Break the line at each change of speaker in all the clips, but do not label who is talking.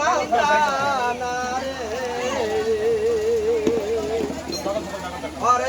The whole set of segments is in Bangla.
মাওলানা রে আরে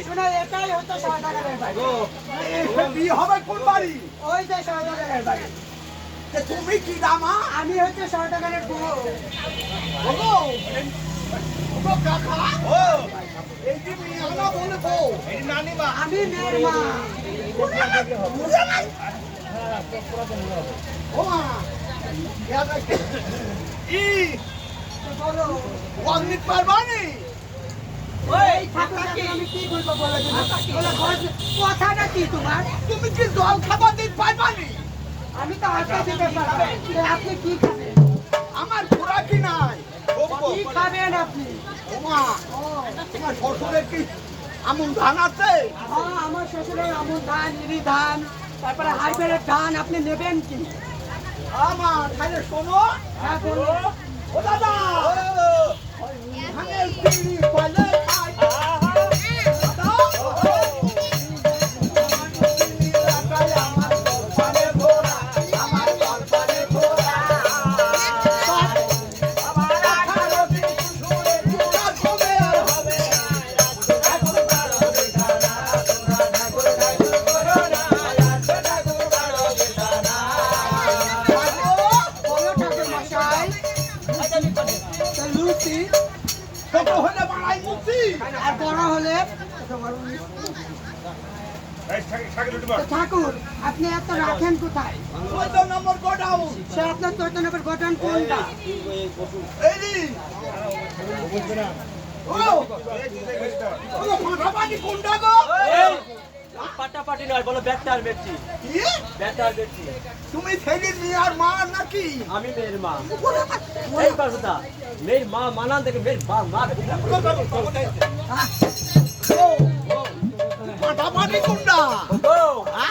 শোনো এটাই হচ্ছে সহদাগরের বাড়ি
বিয়ে হবে কোন বাড়ি?
ওই যে সহদাগরের বাড়ি
তুমি কি দামা?
আমি হচ্ছে সহদাগরের বউ।
বউ
আমি মেয়ের মা।
ও মা। ই।
বলো।
অগ্নি পারবানি
কথাটা কি তোমার?
তুমি কি জল খাবার দিন
আমি তো দিতে পারব। আপনি কি খাবেন?
আমার নাই?
কি খাবেন আপনি?
ও মা
ও
তোমার শ্বশুরের কি আমন ধান আছে?
হ্যাঁ আমার শ্বশুরের আমন ধান ইরি ধান তারপরে হাইব্রিডের ধান আপনি নেবেন কি?
আমার তাহলে শোনো।
হ্যাঁ বলুন।
ও দাদা ওই ধানের পিড়ি ছোট হলে বাড়াই মুক্তি
আর বড় হলে ঠাকুর আপনি এত রাখেন কোথায়
চোদ্দ নম্বর গোডাউন
সে আপনার কোনটা
গো
পাটাপাটি নয় বলো ব্যাটার
কি?
ব্যাটার বেচি
তুমি ছেলের মেয়ে আর মা নাকি?
আমি মেয়ের মা। এই কথা মেয়ের মা মানান থেকে মেয়ের মা মা
ও, কোনটা?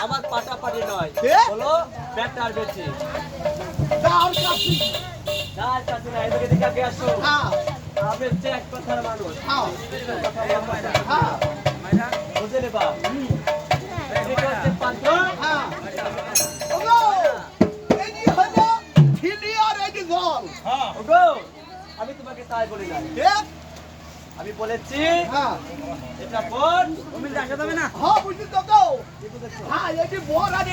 আমার পাটাপাটি নয়। বলো ব্যাটার বেচি
তার কাছে।
যার কাছে না এদিকে দিকে আসো।
হ্যাঁ।
আমি হচ্ছে এক কথার মানুষ।
হ্যাঁ। হ্যাঁ।
এটা আমি তোমাকে তাই বলি আমি বলেছি
হ্যাঁ
এটা
বুঝলি তো গো হ্যাঁ এই যে আর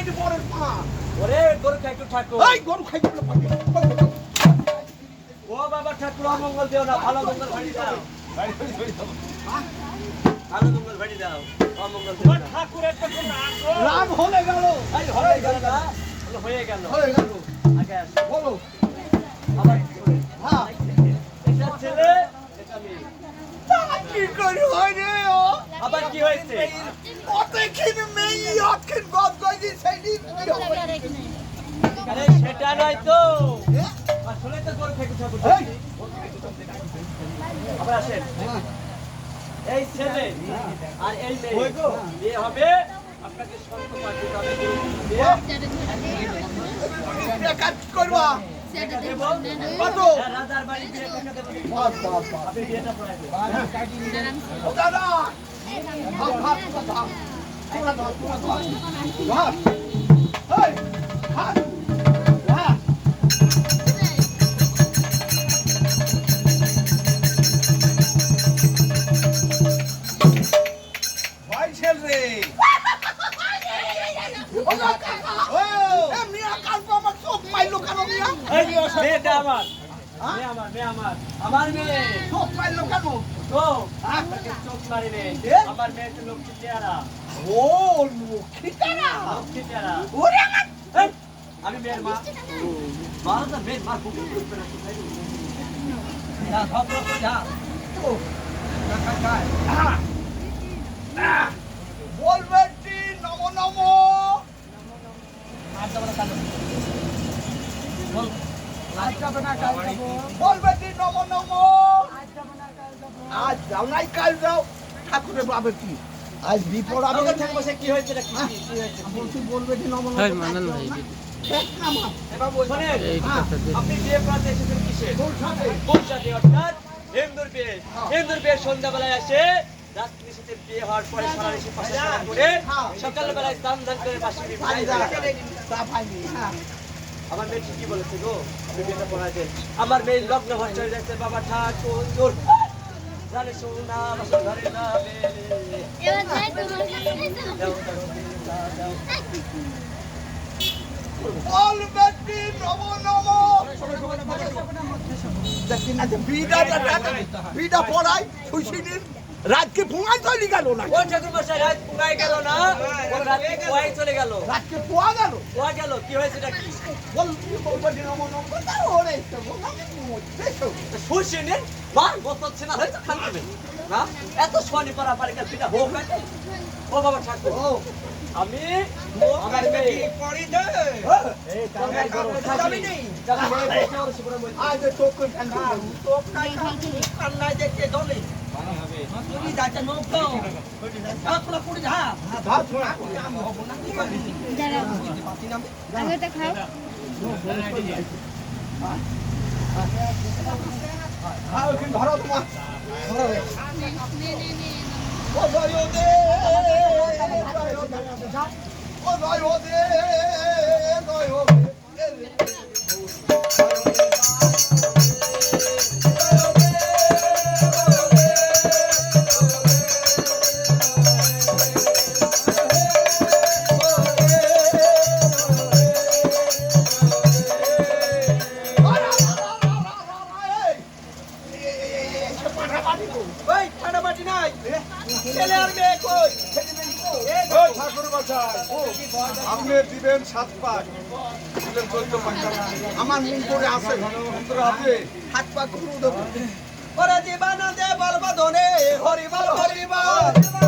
গরু খাইটু ঠাকুর
গরু খাইতে
ও বাবা ঠাকুর, অমঙ্গল দিও ভালো মঙ্গল ভাড়ি দাও।
গেল।
হয়ে গেল না। হয়ে গেল।
হয়ে গেল। বলো।
আবার
হ্যাঁ।
এটা ছেলে এটা মেয়ে।
কি করে হয় রে ও?
আবার কি হয়েছে?
অতক্ষণ মেয়ে অতক্ষণ গদ গদি সেটি
আরে সেটা নয় তো। আসলে তো গরু খাইটু ঠাকুর আবার আসেন। এই ছেলে আর এই মেয়ে। বিয়ে হবে আপনাকে সত্য পাঠিয়ে হবে
কাজ করবা। কত
রাজার বাড়ি
রে ও কাকা ও এ আমার চোখ মাইলো কেন মিয়া
মেয়েটা আমার আমার মেয়ে আমার আমার মেয়ে
চোখ মাইলো কেন
তো চোখ? আমার মেয়ে তো লক্ষ্মী চেহারা
ও লক্ষ্মী কানা
লক্ষ্মী চেহারা
ওরে আমার
আমি মেয়ের মা মা না মেয়ের মা যা
বলবে কি নম নম আজ যাও নাই কাল যাও ঠাকুরের পাবে কি আজ বিপদ হবে
আমাকে কি হয়েছে
বলছি বলবে কি নম
আপনি বিয়ে করাতে এসেছেন কিসে হিন্দুর বিয়ে হিন্দুর বিয়ে সন্ধ্যাবেলায় আসে রাত্রি সাথে বিয়ে হওয়ার পরে সারা এসে পাশে করে সকালবেলায় স্নান দান করে পাশে বিয়ে
পানি
করে।
দাও। চা পাইনি হ্যাঁ।
আমার মেয়ে ঠিকই বলেছে গো আপনি বিয়েটা পড়াতে আমার মেয়ে লগ্ন হয়ে যাচ্ছে বাবা ঠাকুর। জানে সোনা বাসা ঘরে
কাছে
দাও, দাও, দাও,
কি না রাতকে ভুঙাই চলে গেল না।
ওই ঠাকুর মশাই রাত পুরাই গেল না? ও রাতে পুয়াই চলে গেল?
রাতকে পোয়া গেল।
পুয়া গেল কি হয়েছে নাকি
বল বলবে কি নম নম তার ওরে তো বলবে
খুশি নে বার ছিল হয়তো খান খাবে। না? এত সোয়ানি পারা পারে কাল পিতা হোক ও বাবা ঠাকুর।
ও।
আমি আমার মেয়ে এই করো মেয়ে ওর সুবরা
আজ চোখ কান নাই
কান্নায় দেখতে দলে তুমি যাচ্ছে নৌকো আপনার পুরি যা
ভাত আমার মন করে আছে। হাত পা দেব
ওরে জীবন দে বলবা ধনে হরিবল হরিবল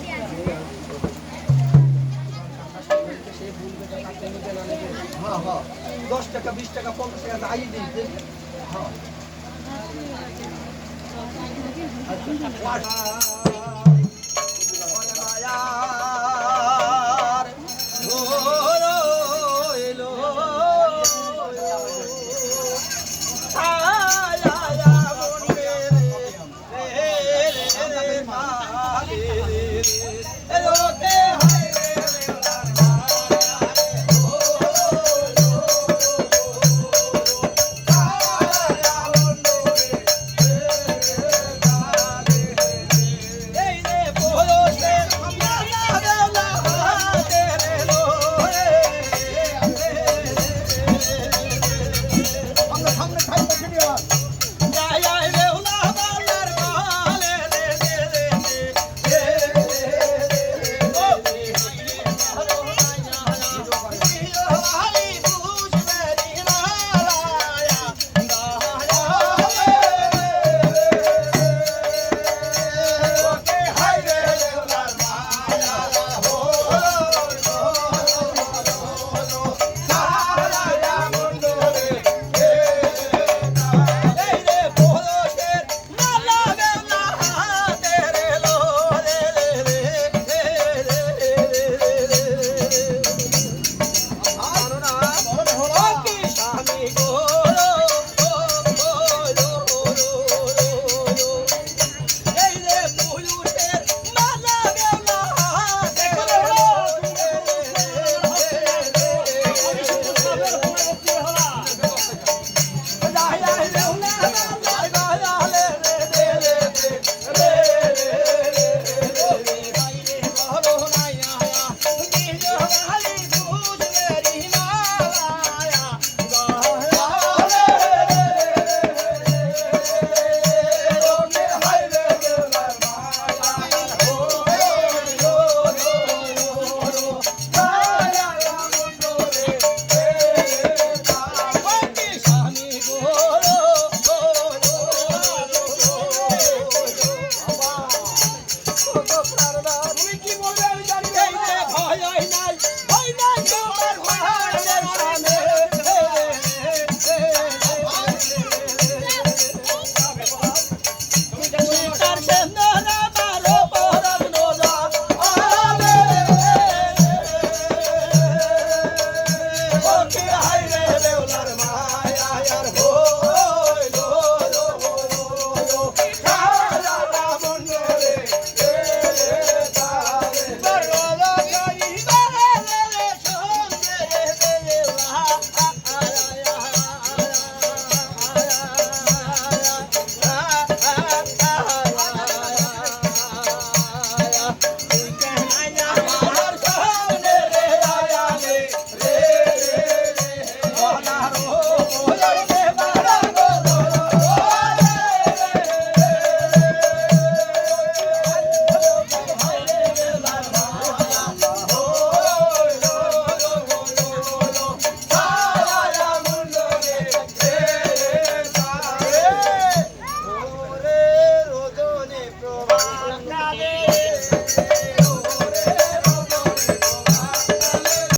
দশ টাকা বিশ টাকা পঞ্চাশ টাকা যাই দিই Yeah.